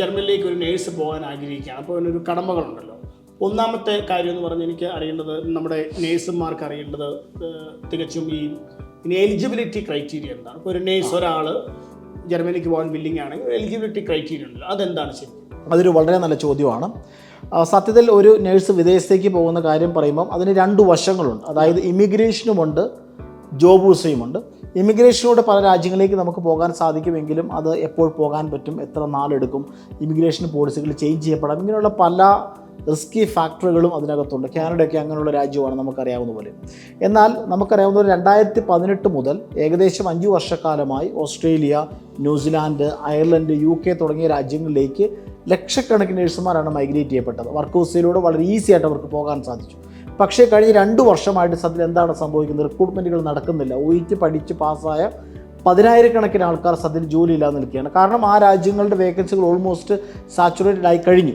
ജർമ്മനിലേക്ക് ഒരു നേഴ്സ് പോകാൻ ആഗ്രഹിക്കുകയാണ്. അപ്പോൾ അതിനൊരു കടമകളുണ്ടല്ലോ. ഒന്നാമത്തെ കാര്യം എന്ന് പറഞ്ഞാൽ എനിക്ക് അറിയേണ്ടത് നമ്മുടെ നേഴ്സുമാർക്ക് അറിയേണ്ടത് തികച്ചും ഈ എലിജിബിലിറ്റി ക്രൈറ്റീരിയ എന്താണ്. ഇപ്പോൾ ഒരു നേഴ്സ് ഒരാൾ ജർമ്മനിക്ക് പോകാൻ ബില്ലിംഗ് ആണെങ്കിൽ എലിജിബിലിറ്റി ക്രൈറ്റീരിയ ഉണ്ടല്ലോ. അതെന്താണ് ശരി? അതൊരു വളരെ നല്ല ചോദ്യമാണ്. സത്യത്തിൽ ഒരു നേഴ്സ് വിദേശത്തേക്ക് പോകുന്ന കാര്യം പറയുമ്പം അതിന് രണ്ട് വശങ്ങളുണ്ട്. അതായത് ഇമിഗ്രേഷനുമുണ്ട് ജോബ് വിസയുമുണ്ട്. ഇമിഗ്രേഷനിലൂടെ പല രാജ്യങ്ങളിലേക്ക് നമുക്ക് പോകാൻ സാധിക്കുമെങ്കിലും അത് എപ്പോൾ പോകാൻ പറ്റും എത്ര നാളെടുക്കും ഇമിഗ്രേഷൻ പോളിസികൾ ചേഞ്ച് ചെയ്യപ്പെടാം ഇങ്ങനെയുള്ള പല റിസ്കി ഫാക്ടറുകളും അതിനകത്തുണ്ട്. കാനഡയൊക്കെ അങ്ങനെയുള്ള രാജ്യമാണ് നമുക്കറിയാവുന്ന പോലെ. എന്നാൽ നമുക്കറിയാവുന്ന രണ്ടായിരത്തി പതിനെട്ട് മുതൽ ഏകദേശം അഞ്ച് വർഷക്കാലമായി Australia New Zealand Ireland U K തുടങ്ങിയ രാജ്യങ്ങളിലേക്ക് ലക്ഷക്കണക്കിന് നഴ്സുമാരാണ് മൈഗ്രേറ്റ് ചെയ്യപ്പെട്ടത്. വർക്ക് ഹൗസിലൂടെ വളരെ ഈസി ആയിട്ട് അവർക്ക് പോകാൻ സാധിച്ചു. പക്ഷേ കഴിഞ്ഞ രണ്ട് വർഷമായിട്ട് സത്യത്തിൽ എന്താണ് സംഭവിക്കുന്നത്? റിക്രൂട്ട്മെന്റുകൾ നടക്കുന്നില്ല. ഒഴിച്ച് ടി പഠിച്ച് പാസ്സായ പതിനായിരക്കണക്കിന് ആൾക്കാർ സത്യത്തിൽ ജോലിയില്ലാതെ നിൽക്കുകയാണ്. കാരണം ആ രാജ്യങ്ങളുടെ വേക്കൻസികൾ ഓൾമോസ്റ്റ് സാച്ചുറേറ്റഡ് ആയി കഴിഞ്ഞു.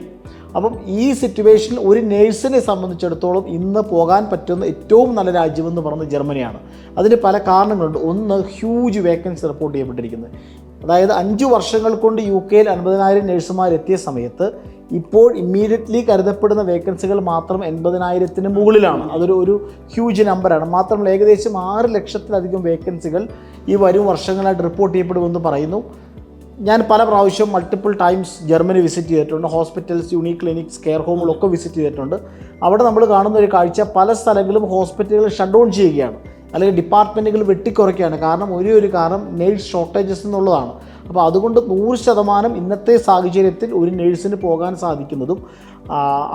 അപ്പം ഈ സിറ്റുവേഷനിൽ ഒരു നേഴ്സിനെ സംബന്ധിച്ചിടത്തോളം ഇന്ന് പോകാൻ പറ്റുന്ന ഏറ്റവും നല്ല രാജ്യമെന്ന് പറയുന്നത് ജർമ്മനിയാണ്. അതിന് പല കാരണങ്ങളുണ്ട്. ഒന്ന് ഹ്യൂജ് വേക്കൻസി റിപ്പോർട്ട് ചെയ്യപ്പെട്ടിരിക്കുന്നത്. അതായത് അഞ്ച് വർഷങ്ങൾ കൊണ്ട് യു കെയിൽ അൻപതിനായിരം നഴ്സുമാർ എത്തിയ സമയത്ത് ഇപ്പോൾ ഇമ്മീഡിയറ്റ്ലി കരുതപ്പെടുന്ന വേക്കൻസികൾ മാത്രം എൺപതിനായിരത്തിന് മുകളിലാണ്. അതൊരു ഒരു ഹ്യൂജ് നമ്പറാണ് മാത്രമല്ല ഏകദേശം ആറ് ലക്ഷത്തിലധികം വേക്കൻസികൾ ഈ വരും വർഷങ്ങളായിട്ട് റിപ്പോർട്ട് ചെയ്യപ്പെടുമെന്ന് പറയുന്നു. ഞാൻ പല പ്രാവശ്യം മൾട്ടിപ്പിൾ ടൈംസ് ജർമ്മനി വിസിറ്റ് ചെയ്തിട്ടുണ്ട്. ഹോസ്പിറ്റൽസ് യൂണിക് ക്ലിനിക്സ് കെയർ ഹോമുകളൊക്കെ വിസിറ്റ് ചെയ്തിട്ടുണ്ട്. അവിടെ നമ്മൾ കാണുന്ന ഒരു കാഴ്ച പല സ്ഥലങ്ങളും ഹോസ്പിറ്റലുകൾ ഷട്ട് ഡൗൺ ചെയ്യുകയാണ്. അല്ലെങ്കിൽ ഡിപ്പാർട്ട്മെന്റുകൾ വെട്ടിക്കുറയ്ക്കുകയാണ്. കാരണം ഒരേ ഒരു കാരണം നേഴ്സ് ഷോർട്ടേജസ് എന്നുള്ളതാണ്. അപ്പോൾ അതുകൊണ്ട് നൂറ് ശതമാനം ഇന്നത്തെ സാഹചര്യത്തിൽ ഒരു നേഴ്സിന് പോകാൻ സാധിക്കുന്നതും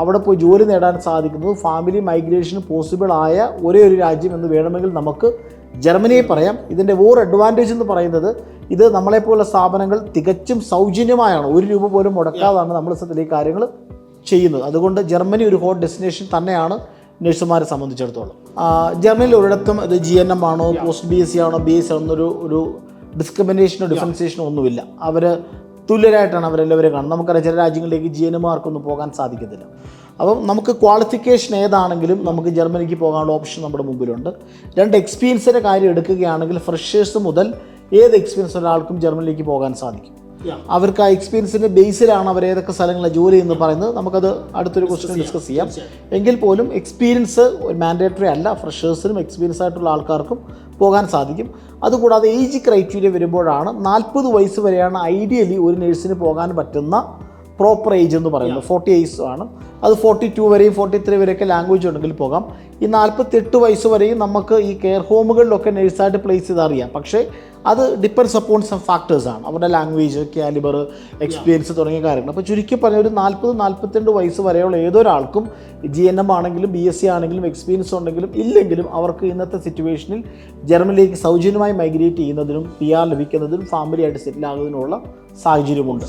അവിടെ പോയി ജോലി നേടാൻ സാധിക്കുന്നതും ഫാമിലി മൈഗ്രേഷന് പോസിബിൾ ആയ ഒരേ ഒരു രാജ്യം എന്ന് വേണമെങ്കിൽ നമുക്ക് ജർമ്മനിയെ പറയാം. ഇതിന്റെ ഓർ അഡ്വാന്റേജ് എന്ന് പറയുന്നത് ഇത് നമ്മളെപ്പോലുള്ള സ്ഥാപനങ്ങൾ തികച്ചും സൗജന്യമായാണ്. ഒരു രൂപ പോലും മുടക്കാതാണ് നമ്മൾ ഈ കാര്യങ്ങൾ ചെയ്യുന്നത്. അതുകൊണ്ട് ജർമ്മനി ഒരു ഹോട്ട് ഡെസ്റ്റിനേഷൻ തന്നെയാണ് നഴ്സുമാരെ സംബന്ധിച്ചിടത്തോളം. ജർമ്മനിയിൽ ഒരിടത്തും ഇത് ജി എൻ എം ആണോ പോസ്റ്റ് ബി എസ് സി ആണോ ബി എസ് സി എന്നൊരു ഒരു ഡിസ്ക്രിമിനേഷനോ ഡിഫറൻസിയേഷനോ ഒന്നുമില്ല. അവർ തുല്യരായിട്ടാണ് അവരെല്ലാവരും കാണുന്നത്. നമുക്കറിയാം ചില രാജ്യങ്ങളിലേക്ക് ജി എൻ എമാർക്കൊന്നും പോകാൻ സാധിക്കത്തില്ല. അപ്പം നമുക്ക് ക്വാളിഫിക്കേഷൻ ഏതാണെങ്കിലും നമുക്ക് ജർമ്മനിക്ക് പോകാനുള്ള ഓപ്ഷൻ നമ്മുടെ മുമ്പിലുണ്ട്. രണ്ട് എക്സ്പീരിയൻസിന്റെ കാര്യം എടുക്കുകയാണെങ്കിൽ ഫ്രഷേഴ്സ് മുതൽ ഏത് എക്സ്പീരിയൻസ് ഒരാൾക്കും ജർമ്മനിയിലേക്ക് പോകാൻ സാധിക്കും. അവർക്ക് ആ എക്സ്പീരിയൻസിന്റെ ബേസിലാണ് അവർ ഏതൊക്കെ സ്ഥലങ്ങളിൽ ജോലി എന്ന് പറയുന്നത്. നമുക്കത് അടുത്തൊരു ക്വസ്റ്റ്യൻ ഡിസ്കസ് ചെയ്യാം. എങ്കിൽ പോലും എക്സ്പീരിയൻസ് ഒരു മാൻഡേറ്ററി അല്ല. ഫ്രഷേഴ്സിനും എക്സ്പീരിയൻസ് ആയിട്ടുള്ള ആൾക്കാർക്കും പോകാൻ സാധിക്കും. അതുകൂടാതെ ഏജ് ക്രൈറ്റീരിയ വരുമ്പോഴാണ് നാൽപ്പത് വയസ്സ് വരെയാണ് ഐഡിയലി ഒരു നഴ്സിന് പോകാൻ പറ്റുന്ന പ്രോപ്പർ ഏജ് എന്ന് പറയുന്നത് ഫോർട്ടി ഏജ് ആണ്. അത് ഫോർട്ടി ടു വരെയും ഫോർട്ടി ത്രീ വരെയൊക്കെ ലാംഗ്വേജ് ഉണ്ടെങ്കിൽ പോകാം. ഈ നാൽപ്പത്തെട്ട് വയസ്സ് വരെയും നമുക്ക് ഈ കെയർ ഹോമുകളിലൊക്കെ നഴ്സായിട്ട് പ്ലേസ് ചെയ്ത് അറിയാം. പക്ഷേ അത് ഡിപ്പെൻഡ്സ് അപ്പോൺ സം ഫാക്ടേഴ്സ് ആണ്. അവരുടെ ലാംഗ്വേജ് കാലിബർ എക്സ്പീരിയൻസ് തുടങ്ങിയ കാര്യങ്ങൾ. അപ്പോൾ ചുരുക്കി പറഞ്ഞാൽ ഒരു നാൽപ്പത് നാൽപ്പത്തിരണ്ട് വയസ്സ് വരെയുള്ള ഏതൊരാൾക്കും ജി എൻ എം ആണെങ്കിലും ബി എസ് സി ആണെങ്കിലും എക്സ്പീരിയൻസ് ഉണ്ടെങ്കിലും ഇല്ലെങ്കിലും അവർക്ക് ഇന്നത്തെ സിറ്റുവേഷനിൽ ജർമ്മനിയിലേക്ക് സൗജന്യമായി മൈഗ്രേറ്റ് ചെയ്യുന്നതിനും പി ആർ ലഭിക്കുന്നതിനും ഫാമിലിയായിട്ട് സെറ്റിൽ ആകുന്നതിനുള്ള സാഹചര്യമുണ്ട്.